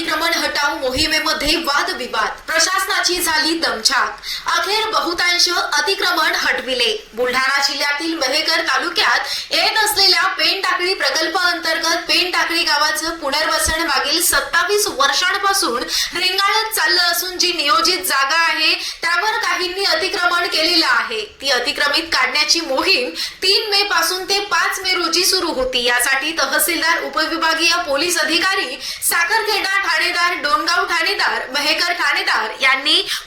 अतिक्रमण हटाव मोहिमेमध्ये वादविवाद. प्रशासनाची झाली दमछाक. अखेर बहुतांश अतिक्रमण हटविले. बुलढाणा जिल्ह्यातील मेहकर तालुक्यात येत असलेल्या पेन टाकळी प्रकल्प अंतर्गत पेन टाकळी गावाचं पुनर्वसन मागील सत्तावीस वर्षांपासून रिंगाळत चाललं असून जी नियोजित जागा आहे त्यावर काहींनी अतिक्रमण केलेलं आहे. ती अतिक्रमित काढण्याची मोहीम तीन मे पासून ते पाच मे रोजी सुरू होती. यासाठी तहसीलदार उपविभागीय पोलीस अधिकारी साखरखेडा ठाणेदार डोणगाव ठाणेदार मेहकर ठाणेदार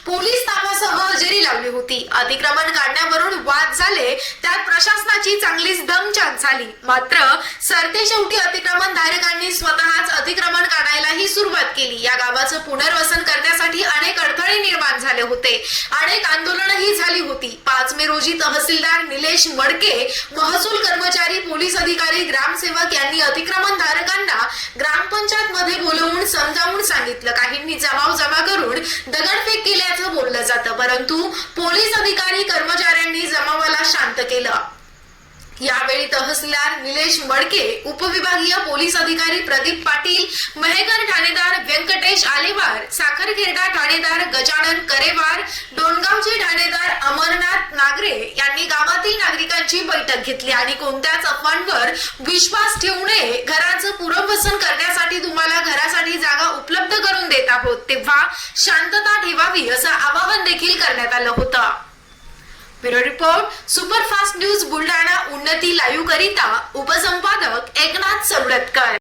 पोलीस ताफ्यासह हजेरी लावली होती. अतिक्रमण काढण्यावरून वाद झाले त्यात प्रशासनाची चांगलीच दमछाक झाली. मात्र सरतेशेवटी अतिक्रमण धारकांनी स्वतःच अतिक्रमण काढायलाही सुरुवात केली. या गावाचं पुनर्वसन करण्यासाठी अनेक अडथळे निर्माण झाले होते. अनेक आंदोलनही झाली होती. पाच मे रोजी तहसीलदार निलेश मडके महसूल कर्मचारी पोलीस अधिकारी ग्रामसेवक यांनी अतिक्रमण ग्रामपंचायत मध्ये बोलवून समजावून सांगितलं. काहींनी जमाव जमा करून दगडफेक केल्याचं बोललं जातं. परंतु पोलीस अधिकारी कर्मचाऱ्यांनी जमावाला शांत केलं. यावेळी तहसीलदार निलेश मडके उपविभागीय पोलीस अधिकारी प्रदीप पाटील महेकर ठाणेदार व्यंकटेश आलेवार साखरखेरडा ठाणेदार गजानन करेवार डोणगावचे ठाणेदार नागरे यांनी गावातील नागरिकांची बैठक घेतली आणि कोणत्याच अफवांवर विश्वास ठेवू नये घराचं पुनर्वसन करण्यासाठी तुम्हाला घरासाठी जागा उपलब्ध करून देत आहोत तेव्हा शांतता ठेवावी असं आवाहन देखील करण्यात आलं होतं. Bureau report superfast news Buldhana Unnati live करिता उपसंपादक एकनाथ सवडतकर.